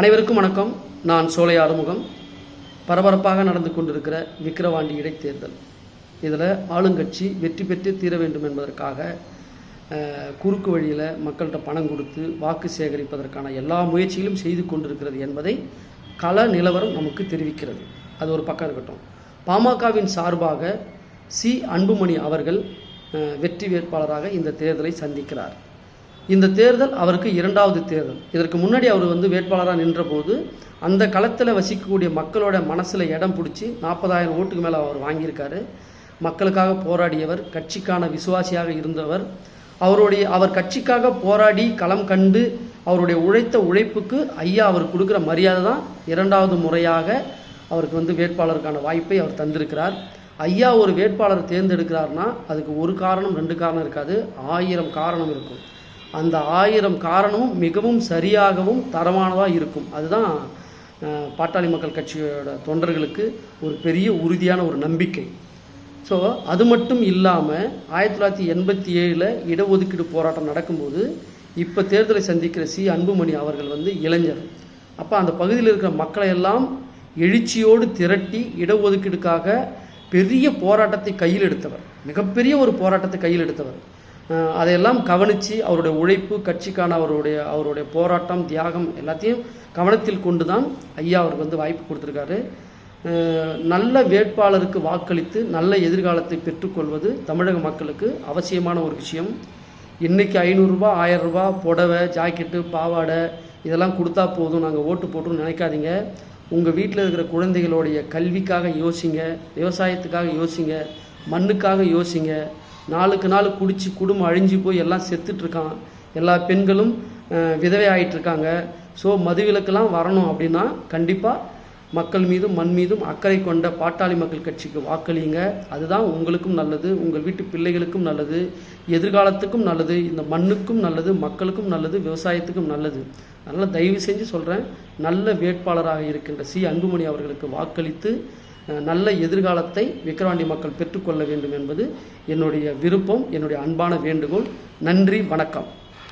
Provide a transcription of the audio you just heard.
அனைவருக்கும் வணக்கம். நான் சோலை ஆறுமுகம். பரபரப்பாக நடந்து கொண்டிருக்கிற விக்கிரவாண்டி இடைத்தேர்தல். இதில் ஆளுங்கட்சி வெற்றி பெற்று தீர வேண்டும் என்பதற்காக குறுக்கு வழியில் மக்கள்கிட்ட பணம் கொடுத்து வாக்கு சேகரிப்பதற்கான எல்லா முயற்சிகளும் செய்து கொண்டிருக்கிறது என்பதை கள நிலவரம் நமக்கு தெரிவிக்கிறது. அது ஒரு பக்கம் இருக்கட்டும். பாமகவின் சார்பாக சி. அன்புமணி அவர்கள் வெற்றி வேட்பாளராக இந்த தேர்தலை சந்திக்கிறார். இந்த தேர்தல் அவருக்கு இரண்டாவது தேர்தல். இதற்கு முன்னாடி அவர் வந்து வேட்பாளராக நின்றபோது அந்த களத்தில் வசிக்கக்கூடிய மக்களோட மனசில் இடம் பிடிச்சி நாற்பதாயிரம் ஓட்டுக்கு மேலே அவர் வாங்கியிருக்காரு. மக்களுக்காக போராடியவர் கட்சிக்கான விசுவாசியாக இருந்தவர். அவருடைய அவர் கட்சிக்காக போராடி களம் கண்டு அவருடைய உழைத்த உழைப்புக்கு ஐயா அவர் கொடுக்குற மரியாதை தான் இரண்டாவது முறையாக அவருக்கு வந்து வேட்பாளருக்கான வாய்ப்பை அவர் தந்திருக்கிறார். ஐயா ஒரு வேட்பாளர் தேர்ந்தெடுக்கிறார்னா அதுக்கு ஒரு காரணம் ரெண்டு காரணம் இருக்காது. ஆயிரம் காரணம் இருக்கும். அந்த ஆயிரம் காரணமும் மிகவும் சரியாகவும் தரமானதாக இருக்கும். அதுதான் பாட்டாளி மக்கள் கட்சியோட தொண்டர்களுக்கு ஒரு பெரிய உறுதியான ஒரு நம்பிக்கை. ஸோ அது மட்டும் இல்லாமல் ஆயிரத்தி தொள்ளாயிரத்தி எண்பத்தி ஏழில் இடஒதுக்கீடு போராட்டம் நடக்கும்போது இப்போ தேர்தலை சந்திக்கிற சி. அன்புமணி அவர்கள் வந்து இளைஞர். அப்போ அந்த பகுதியில் இருக்கிற மக்களை எல்லாம் எழுச்சியோடு திரட்டி இடஒதுக்கீடுக்காக பெரிய போராட்டத்தை கையில் எடுத்தவர். மிகப்பெரிய ஒரு போராட்டத்தை கையில் எடுத்தவர். அதையெல்லாம் கவனித்து அவருடைய உழைப்பு கட்சிக்கான அவருடைய அவருடைய போராட்டம் தியாகம் எல்லாத்தையும் கவனத்தில் கொண்டு தான் ஐயா அவருக்கு வந்து வாய்ப்பு கொடுத்துருக்காரு. நல்ல வேட்பாளருக்கு வாக்களித்து நல்ல எதிர்காலத்தை பெற்றுக்கொள்வது தமிழக மக்களுக்கு அவசியமான ஒரு விஷயம். இன்றைக்கி ஐநூறுரூபா ஆயிரம் ரூபாய் புடவை ஜாக்கெட்டு பாவாடை இதெல்லாம் கொடுத்தா போதும். நாங்கள் ஓட்டு போட்டோம்னு நினைக்காதீங்க. உங்கள் வீட்டில் இருக்கிற குழந்தைகளுடைய கல்விக்காக யோசிங்க விவசாயத்துக்காக யோசிங்க மண்ணுக்காக யோசிங்க. நாளுக்கு நாள் குடிச்சு குடும்பம் அழிஞ்சு போய் எல்லாம் செத்துட்ருக்கான் எல்லா பெண்களும் விதவை ஆகிட்டுருக்காங்க ஸோ மதுவிலக்கெல்லாம் வரணும் அப்படின்னா கண்டிப்பாக மக்கள் மீதும் மண் மீதும் அக்கறை கொண்ட பாட்டாளி மக்கள் கட்சிக்கு வாக்களியுங்க அதுதான் உங்களுக்கும் நல்லது உங்கள் வீட்டு பிள்ளைகளுக்கும் நல்லது எதிர்காலத்துக்கும் நல்லது இந்த மண்ணுக்கும் நல்லது மக்களுக்கும் நல்லது விவசாயத்துக்கும் நல்லது. அதனால் தயவு செஞ்சு சொல்கிறேன் நல்ல வேட்பாளராக இருக்கின்ற சி. அன்புமணி அவர்களுக்கு வாக்களித்து நல்ல எதிர்காலத்தை விக்கிரவாண்டி மக்கள் பெற்றுக்கொள்ள வேண்டும் என்பது என்னுடைய விருப்பம் என்னுடைய அன்பான வேண்டுகோள். நன்றி வணக்கம்.